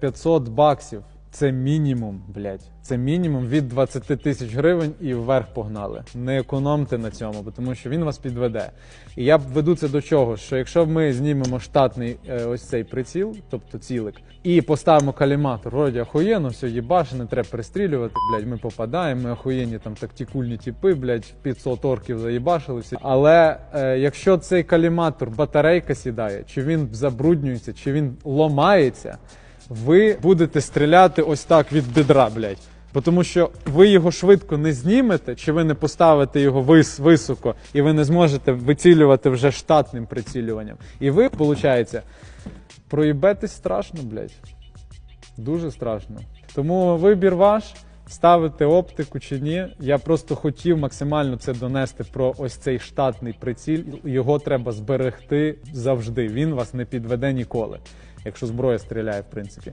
500 баксів. Це мінімум, блядь. Це мінімум від 20 тисяч гривень і вверх погнали. Не економте на цьому, тому що він вас підведе. І я веду це до чого? Що якщо ми знімемо штатний е, ось цей приціл, тобто цілик, і поставимо каліматор, вроді охуєнно, все їбаш, не треба перестрілювати, блядь, ми попадаємо, ми охуєнні там тактикульні типи, блядь, 500 орків заїбашили всі. Але е, якщо цей каліматор батарейка сідає, чи він забруднюється, чи він ломається, ви будете стріляти ось так від бедра, блядь. Тому що ви його швидко не знімете, чи ви не поставите його вис високо, і ви не зможете вицілювати вже штатним прицілюванням. І ви, виходить, проїбетесь страшно, блядь. Дуже страшно. Тому вибір ваш. Ставити оптику чи ні. Я просто хотів максимально це донести про ось цей штатний приціль. Його треба зберегти завжди. Він вас не підведе ніколи, якщо зброя стріляє, в принципі.